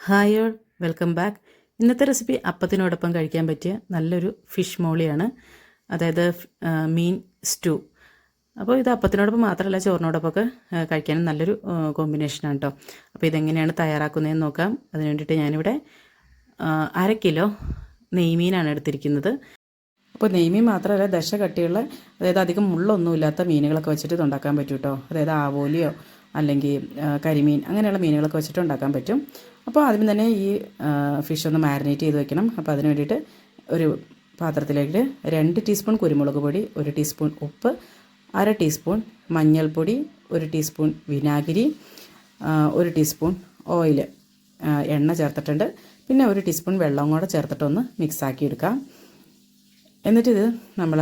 Hi all welcome back ഇന്നത്തെ recipe അപ്പത്തിനോടൊപ്പം കഴിക്കാൻ പറ്റിയ നല്ലൊരു ഫിഷ് മോളിയാണ്. അതായത് മീൻ സ്റ്റൂ അപ്പോൾ ഇത് അപ്പത്തിനോടൊപ്പം മാത്രമല്ല ചോറിനോടൊപ്പമൊക്കെ കഴിക്കാനും നല്ലൊരു കോമ്പിനേഷനാണ് കേട്ടോ അപ്പോൾ ഇതെങ്ങനെയാണ് തയ്യാറാക്കുന്നതെന്ന് നോക്കാം. അതിന് വേണ്ടിയിട്ട് ഞാനിവിടെ അര കിലോ നെയ്മീനാണ് എടുത്തിരിക്കുന്നത്. അപ്പോൾ നെയ്മീൻ മാത്രമല്ല ദശ കട്ടിയുള്ള അതായത് അധികം മുള്ളൊന്നുമില്ലാത്ത മീനുകളൊക്കെ വെച്ചിട്ട് ഇത് ഉണ്ടാക്കാൻ പറ്റും കേട്ടോ അതായത് ആവോലിയോ അല്ലെങ്കിൽ കരിമീൻ അങ്ങനെയുള്ള മീനുകളൊക്കെ വെച്ചിട്ട് ഉണ്ടാക്കാൻ പറ്റും. അപ്പോൾ ആദ്യം തന്നെ ഈ ഫിഷ് ഒന്ന് മാരിനേറ്റ് ചെയ്ത് വെക്കണം. അപ്പോൾ അതിന് വേണ്ടിയിട്ട് ഒരു പാത്രത്തിലേക്ക് രണ്ട് ടീസ്പൂൺ കുരുമുളക് പൊടി ഒരു ടീസ്പൂൺ ഉപ്പ് അര ടീസ്പൂൺ മഞ്ഞൾപ്പൊടി ഒരു ടീസ്പൂൺ വിനാഗിരി ഒരു ടീസ്പൂൺ ഓയിൽ എണ്ണ ചേർത്തിട്ടുണ്ട്. പിന്നെ ഒരു ടീസ്പൂൺ വെള്ളം കൂടെ ചേർത്തിട്ടൊന്ന് മിക്സാക്കി എടുക്കാം. എന്നിട്ടിത് നമ്മൾ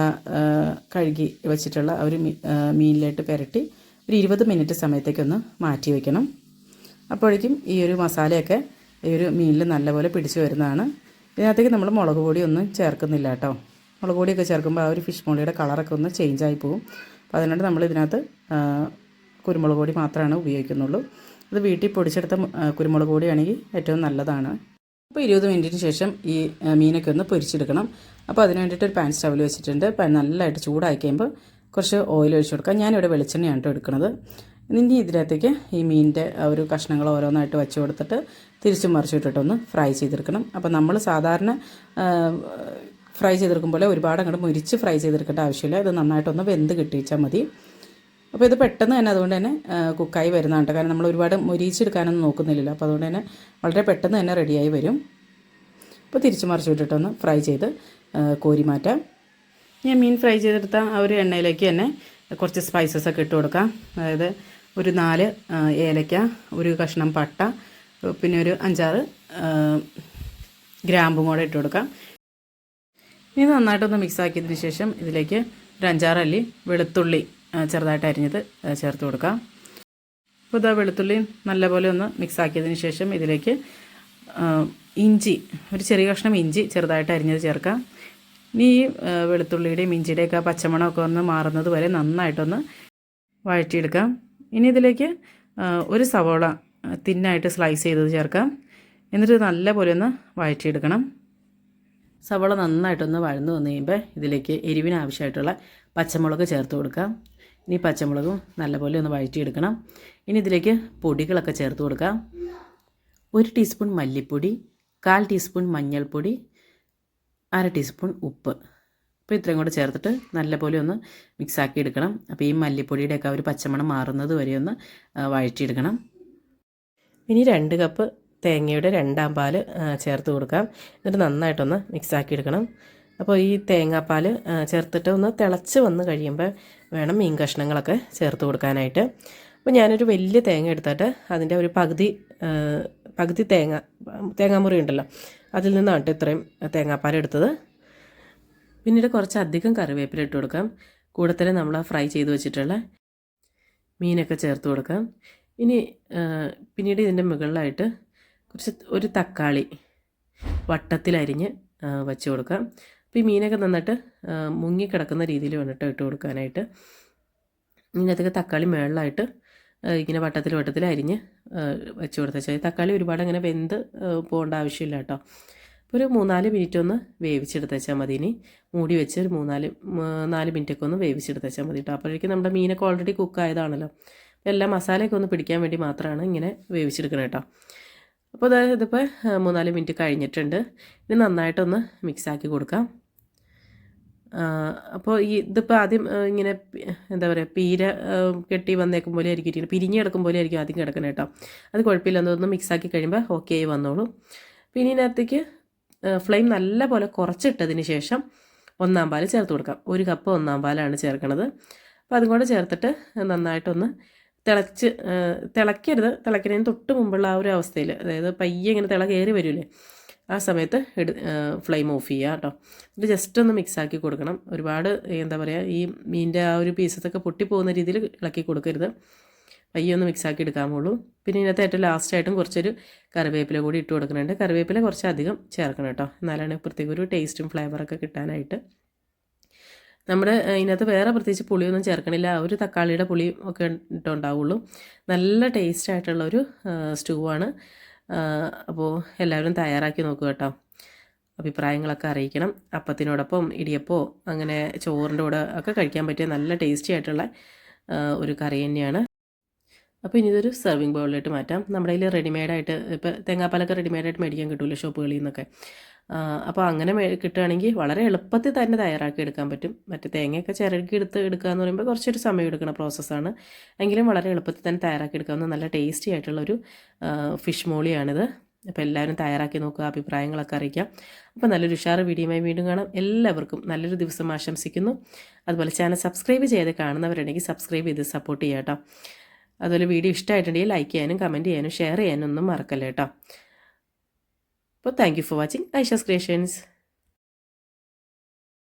കഴുകി വെച്ചിട്ടുള്ള ഒരു മീ- ആ, പുരട്ടി ഒരു ഇരുപത് മിനിറ്റ് സമയത്തേക്കൊന്ന് മാറ്റി വയ്ക്കണം അപ്പോഴേക്കും ഈ ഒരു മസാലയൊക്കെ ഈ ഒരു മീനിൽ നല്ലപോലെ പിടിച്ചു വരുന്നതാണ്. ഇതിനകത്തേക്ക് നമ്മൾ മുളക് പൊടിയൊന്നും ചേർക്കുന്നില്ല കേട്ടോ. മുളക് പൊടിയൊക്കെ ചേർക്കുമ്പോൾ ആ ഒരു ഫിഷ് മോളിയുടെ കളറൊക്കെ ഒന്ന് ചേഞ്ച് ആയി പോകും. അപ്പോൾ അതിനായിട്ട് നമ്മൾ ഇതിനകത്ത് കുരുമുളക് പൊടി മാത്രമാണ് ഉപയോഗിക്കുന്നുള്ളൂ. അത് വീട്ടിൽ പൊടിച്ചെടുത്ത കുരുമുളക് പൊടിയാണെങ്കിൽ ഏറ്റവും നല്ലതാണ്. അപ്പോൾ ഇരുപത് മിനിറ്റിന് ശേഷം ഈ മീനൊക്കെ ഒന്ന് പൊരിച്ചെടുക്കണം. അപ്പോൾ അതിന് വേണ്ടിയിട്ട് ഒരു പാൻ സ്റ്റവിൽ വെച്ചിട്ടുണ്ട്. പാൻ നല്ലതായിട്ട് ചൂടായി കഴിയുമ്പോൾ കുറച്ച് ഓയിൽ ഒഴിച്ച് കൊടുക്കാം. ഞാനിവിടെ വെളിച്ചെണ്ണയാണ് എടുക്കുന്നത്. ഇനി ഇതിനകത്തേക്ക് ഈ മീനിന്റെ ഒരു കഷ്ണങ്ങൾ ഓരോന്നായിട്ട് വെച്ച് കൊടുത്തിട്ട് തിരിച്ചും മറിച്ചിട്ടിട്ടൊന്ന് ഫ്രൈ ചെയ്തെടുക്കണം. അപ്പോൾ നമ്മൾ സാധാരണ ഫ്രൈ ചെയ്തെടുക്കും പോലെ ഒരുപാട് അങ്ങോട്ട് മുരിച്ച് ഫ്രൈ ചെയ്തെടുക്കേണ്ട ആവശ്യമില്ല. ഇത് നന്നായിട്ടൊന്ന് വെന്ത് കിട്ടിയിച്ചാൽ മതി. അപ്പോൾ ഇത് പെട്ടെന്ന് തന്നെ അതുകൊണ്ട് തന്നെ കുക്കായി വരുന്നതാണ് കാരണം നമ്മൾ ഒരുപാട് മുരിച്ചെടുക്കാനൊന്നും നോക്കുന്നില്ലല്ലോ. അപ്പോൾ അതുകൊണ്ട് തന്നെ വളരെ പെട്ടെന്ന് തന്നെ റെഡിയായി വരും. അപ്പോൾ തിരിച്ച് മറിച്ച് വിട്ടിട്ടൊന്ന് ഫ്രൈ ചെയ്ത് കോരി മാറ്റാം. ഞാൻ മീൻ ഫ്രൈ ചെയ്തെടുത്ത ആ ഒരു എണ്ണയിലേക്ക് തന്നെ കുറച്ച് സ്പൈസസ് ഒക്കെ ഇട്ട് കൊടുക്കാം. അതായത് ഒരു നാല് ഏലക്ക ഒരു കഷ്ണം പട്ട പിന്നെ ഒരു അഞ്ചാറ് ഗ്രാമ്പും കൂടെ ഇട്ട് കൊടുക്കാം. ഇനി നന്നായിട്ടൊന്ന് മിക്സ് ആക്കിയതിന് ശേഷം ഇതിലേക്ക് ഒരു അഞ്ചാറ് അല്ലി വെളുത്തുള്ളി ചെറുതായിട്ട് അരിഞ്ഞത് ചേർത്ത് കൊടുക്കാം. അപ്പോൾ ഇതാ വെളുത്തുള്ളി നല്ലപോലെ ഒന്ന് മിക്സ് ആക്കിയതിന് ശേഷം ഇതിലേക്ക് ഇഞ്ചി ഒരു ചെറിയ കഷ്ണം ഇഞ്ചി ചെറുതായിട്ട് അരിഞ്ഞത് ചേർക്കാം. ഇനി ഈ വെളുത്തുള്ളിയുടെയും ഇഞ്ചിയുടെയൊക്കെ പച്ചമണമൊക്കെ ഒന്ന് മാറുന്നത് വരെ നന്നായിട്ടൊന്ന് വഴറ്റിയെടുക്കാം. ഇനി ഇതിലേക്ക് ഒരു സവോള തിന്നായിട്ട് സ്ലൈസ് ചെയ്തത് ചേർക്കാം. എന്നിട്ട് നല്ലപോലെ ഒന്ന് വഴറ്റിയെടുക്കണം. സവോള നന്നായിട്ടൊന്ന് വഴന്നു വന്നു കഴിയുമ്പോൾ ഇതിലേക്ക് എരിവിന് ആവശ്യമായിട്ടുള്ള പച്ചമുളക് ചേർത്ത് കൊടുക്കാം. ഇനി പച്ചമുളകും നല്ലപോലെ ഒന്ന് വഴറ്റിയെടുക്കണം. ഇനി ഇതിലേക്ക് പൊടികളൊക്കെ ചേർത്ത് കൊടുക്കാം. ഒരു ടീസ്പൂൺ മല്ലിപ്പൊടി കാൽ ടീസ്പൂൺ മഞ്ഞൾപ്പൊടി അര ടീസ്പൂൺ ഉപ്പ്. അപ്പോൾ ഇത്രയും കൂടെ ചേർത്തിട്ട് നല്ലപോലെ ഒന്ന് മിക്സ് ആക്കി എടുക്കണം. അപ്പോൾ ഈ മല്ലിപ്പൊടിയുടെയൊക്കെ ഒരു പച്ചമണം മാറുന്നത് വരെ ഒന്ന് വഴറ്റിയെടുക്കണം. ഇനി രണ്ട് കപ്പ് തേങ്ങയുടെ രണ്ടാം പാൽ ചേർത്ത് കൊടുക്കാം. എന്നിട്ട് നന്നായിട്ടൊന്ന് മിക്സ് ആക്കി എടുക്കണം. അപ്പോൾ ഈ തേങ്ങാപ്പാൽ ചേർത്തിട്ട് ഒന്ന് തിളച്ച് വന്ന് കഴിയുമ്പോൾ വേണം മീൻ കഷ്ണങ്ങളൊക്കെ ചേർത്ത് കൊടുക്കാനായിട്ട്. അപ്പോൾ ഞാനൊരു വലിയ തേങ്ങ എടുത്തിട്ട് അതിന്റെ ഒരു പകുതി പകുതി തേങ്ങ തേങ്ങാമുറി ഉണ്ടല്ലോ അതിൽ നിന്നാണ് ഇത്രയും തേങ്ങാപ്പാൽ എടുത്തത്. പിന്നീട് കുറച്ച് അധികം കറിവേപ്പില ഇട്ട് കൊടുക്കാം. കൂടെ തന്നെ നമ്മൾ ആ ഫ്രൈ ചെയ്ത് വെച്ചിട്ടുള്ള മീനൊക്കെ ചേർത്ത് കൊടുക്കാം. ഇനി പിന്നീട് ഇതിന്റെ മുകളിലായിട്ട് കുറച്ച് ഒരു തക്കാളി വട്ടത്തിലരിഞ്ഞ് വെച്ച് കൊടുക്കാം. അപ്പോൾ ഈ മീനൊക്കെ നന്നായിട്ട് മുങ്ങി മുങ്ങിക്കിടക്കുന്ന രീതിയിൽ വന്നിട്ട് ഇട്ട് കൊടുക്കാനായിട്ട്. ഇതിനകത്തേക്ക് തക്കാളി മുകളിലായിട്ട് ഇങ്ങനെ വട്ടത്തിൽ വട്ടത്തിൽ അരിഞ്ഞ് വെച്ച് കൊടുത്താൽ തക്കാളി ഒരുപാട് അങ്ങനെ വെന്ത് പോകേണ്ട ആവശ്യമില്ല കേട്ടോ ഒരു മൂന്നാൽ മിനിറ്റ് ഒന്ന് വേവിച്ചെടുത്ത് വെച്ചാൽ മതി ഇനി. മൂടി വെച്ച് ഒരു മൂന്നാൽ നാല് മിനിറ്റൊക്കെ ഒന്ന് വേവിച്ചെടുത്ത് വെച്ചാൽ മതി കേട്ടോ അപ്പോഴേക്കും നമ്മുടെ മീനൊക്കെ ഓൾറെഡി കുക്കായതാണല്ലോ എല്ലാ മസാലയൊക്കെ ഒന്ന് പിടിക്കാൻ വേണ്ടി മാത്രമാണ് ഇങ്ങനെ വേവിച്ചെടുക്കുന്നത് കേട്ടോ അപ്പോൾ അതായത് ഇതിപ്പോൾ മൂന്നാൽ മിനിറ്റ് കഴിഞ്ഞിട്ടുണ്ട്. ഇത് നന്നായിട്ടൊന്ന് മിക്സാക്കി കൊടുക്കാം. അപ്പോൾ ഈ ഇതിപ്പോൾ ആദ്യം ഇങ്ങനെ എന്താ പറയുക പീര കെട്ടി വന്നേക്കും പോലെ ആയിരിക്കും ഇരിക്കുന്നത് പിരിഞ്ഞ് കിടക്കും പോലെ ആയിരിക്കും ആദ്യം കിടക്കണം കേട്ടോ അത് കുഴപ്പമില്ല. എന്നൊന്ന് മിക്സാക്കി കഴിയുമ്പോൾ ഓക്കെ ആയി വന്നോളൂ. പിന്നെ ഇതിനകത്തേക്ക് ഫ്ലെയിം നല്ല പോലെ കുറച്ചിട്ടതിന് ശേഷം ഒന്നാം പാൽ ചേർത്ത് കൊടുക്കാം. ഒരു കപ്പ് ഒന്നാം പാലാണ് ചേർക്കണത്. അപ്പോൾ അതും കൂടെ ചേർത്തിട്ട് നന്നായിട്ടൊന്ന് തിളച്ച് തിളയ്ക്കരുത്. തിളയ്ക്കുന്നതിന് തൊട്ട് മുമ്പുള്ള ആ ഒരു അവസ്ഥയിൽ അതായത് പയ്യെ ഇങ്ങനെ തിള കയറി വരില്ലേ ആ സമയത്ത് എടു ഫ്ലെയിം ഓഫ് ചെയ്യുക കേട്ടോ ഇത് ജസ്റ്റ് ഒന്ന് മിക്സ് ആക്കി കൊടുക്കണം. ഒരുപാട് എന്താ പറയുക ഈ മീനിന്റെ ആ ഒരു പീസസൊക്കെ പൊട്ടിപ്പോകുന്ന രീതിയിൽ ഇളക്കി കൊടുക്കരുത്. പയ്യെ ഒന്ന് മിക്സ് ആക്കി എടുക്കാമുള്ളൂ പിന്നെ ഇതിനകത്ത് ഏറ്റവും ലാസ്റ്റായിട്ടും കുറച്ചൊരു കറിവേപ്പില കൂടി ഇട്ട് കൊടുക്കുന്നുണ്ട്. കറിവേപ്പില കുറച്ച് അധികം ചേർക്കണം കേട്ടോ. എന്നാലാണ് പ്രത്യേക ഒരു ടേസ്റ്റും ഫ്ലേവറൊക്കെ കിട്ടാനായിട്ട്. നമ്മുടെ ഇതിനകത്ത് വേറെ പ്രത്യേകിച്ച് പുളിയൊന്നും ചേർക്കണില്ല. ഒരു തക്കാളിയുടെ പുളി ഒക്കെ ഇട്ടുണ്ടാവുള്ളൂ. നല്ല ടേസ്റ്റ് ആയിട്ടുള്ള ഒരു സ്റ്റൂ ആണ്. അപ്പോൾ എല്ലാവരും തയ്യാറാക്കി നോക്കുക കേട്ടോ. അഭിപ്രായങ്ങളൊക്കെ അറിയിക്കണം. അപ്പത്തിനോടൊപ്പം ഇടിയപ്പോ അങ്ങനെ ചോറിന്റെ കൂടെ ഒക്കെ കഴിക്കാൻ പറ്റിയ നല്ല ടേസ്റ്റി ആയിട്ടുള്ള ഒരു കറി തന്നെയാണ്. അപ്പോൾ ഇനി ഇതൊരു സെർവിങ് ബൗളിലായിട്ട് മാറ്റാം. നമ്മുടെ കയ്യിൽ റെഡിമെയ്ഡായിട്ട് ഇപ്പോൾ തേങ്ങാപ്പാലൊക്കെ റെഡിമെയ്ഡായിട്ട് മേടിക്കാൻ കിട്ടുമല്ലോ ഷോപ്പുകളിൽ നിന്നൊക്കെ. അപ്പോൾ അങ്ങനെ കിട്ടുകയാണെങ്കിൽ വളരെ എളുപ്പത്തിൽ തന്നെ തയ്യാറാക്കി എടുക്കാൻ പറ്റും. മറ്റേ തേങ്ങയൊക്കെ ചിരകി എടുത്ത് എടുക്കുക എന്ന് പറയുമ്പോൾ കുറച്ചൊരു സമയം എടുക്കുന്ന പ്രോസസ്സാണ് എങ്കിലും വളരെ എളുപ്പത്തിൽ തന്നെ തയ്യാറാക്കി എടുക്കാവുന്ന നല്ല ടേസ്റ്റി ആയിട്ടുള്ളൊരു ഫിഷ് മോളിയാണിത്. അപ്പോൾ എല്ലാവരും തയ്യാറാക്കി നോക്കുക അഭിപ്രായങ്ങളൊക്കെ അറിയിക്കാം. അപ്പോൾ നല്ലൊരു ഉഷാറ് വീഡിയോയുമായി വീണ്ടും കാണാം. എല്ലാവർക്കും നല്ലൊരു ദിവസം ആശംസിക്കുന്നു. അതുപോലെ ചാനൽ സബ്സ്ക്രൈബ് ചെയ്ത് കാണുന്നവരുണ്ടെങ്കിൽ സബ്സ്ക്രൈബ് ചെയ്ത് സപ്പോർട്ട് ചെയ്യാം കേട്ടോ അതുപോലെ വീഡിയോ ഇഷ്ടമായിട്ടുണ്ടെങ്കിൽ ലൈക്ക് ചെയ്യാനും കമന്റ് ചെയ്യാനും ഷെയർ ചെയ്യാനും ഒന്നും മറക്കല്ലേ കേട്ടോ അപ്പോൾ thank you for watching Aisha's creations